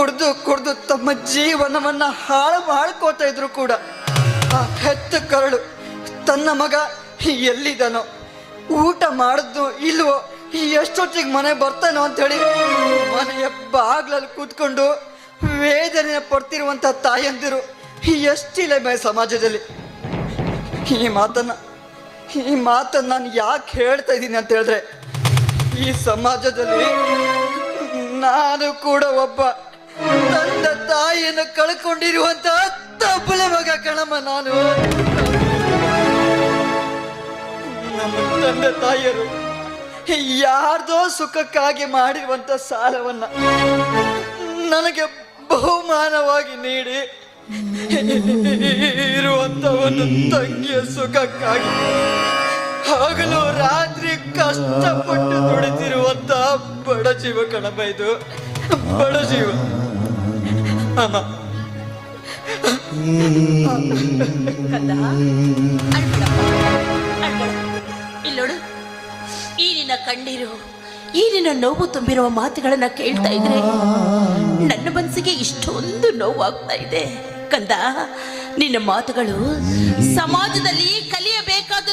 ಕುಡ್ದು ಕುಡ್ದು ತಮ್ಮ ಜೀವನವನ್ನ ಹಾಳು ಮಾಡ್ಕೋತಾ ಇದ್ರು ಕೂಡ ಆ ಹೆತ್ತ ಕರಳು ತನ್ನ ಮಗ ಎಲ್ಲಿದ್ದಾನೋ? ಊಟ ಮಾಡಿದ್ನು ಇಲ್ವೋ? ಎಷ್ಟೊತ್ತಿಗೆ ಮನೆ ಬರ್ತಾನೋ ಅಂತೇಳಿ ಮನೆಯ ಬಾಗ್ಲಲ್ಲಿ ಕೂತ್ಕೊಂಡು ವೇದನೆ ಪಡ್ತಿರುವಂತ ತಾಯಂದಿರು ಎಷ್ಟಿಲ್ಲ ಮೈ ಸಮಾಜದಲ್ಲಿ. ಈ ಮಾತನ್ನ ಈ ಮಾತನ್ನ ನಾನು ಯಾಕೆ ಹೇಳ್ತಾ ಇದ್ದೀನಿ ಅಂತ ಹೇಳಿದ್ರೆ ಈ ಸಮಾಜದಲ್ಲಿ ನಾನು ಕೂಡ ಒಬ್ಬ ನನ್ನ ತಾಯಿಯನ್ನು ಕಳ್ಕೊಂಡಿರುವಂತ ತಪ್ಪಲೆ ಮಗ ಕಣಮ್ಮ ನಾನು. ನಮ್ಮ ತಂದೆ ತಾಯಿಯರು ಯಾರ್ದೋ ಸುಖಕ್ಕಾಗಿ ಮಾಡಿರುವಂತ ಸಾಲವನ್ನ ನನಗೆ ಬಹುಮಾನವಾಗಿ ನೀಡಿ ಇರುವಂತ ಒಂದು ತಂಗಿಯ ಸುಖಕ್ಕಾಗಿ. ಹಗಲು ರಾತ್ರಿ ಕಷ್ಟಪಟ್ಟು ದುಡಿತಿರುವಂತ ಬಡ ಜೀವ ಕಣಬ ಇದು. ಬಡ ಜೀವ. ಇಲ್ಲೋಡು ಈ ನಿನ್ನ ಕಣ್ಣೀರು ಈ ನಿನ್ನ ನೋವು ತುಂಬಿರುವ ಮಾತುಗಳನ್ನ ಕೇಳ್ತಾ ಇದ್ರೆ ನನ್ನ ಮನಸ್ಸಿಗೆ ಇಷ್ಟೊಂದು ನೋವಾಗ್ತಾ ಇದೆ. ಕಂದ, ನಿನ್ನ ಮಾತುಗಳು ಸಮಾಜದಲ್ಲಿ ಇದೆಯಪ್ಪ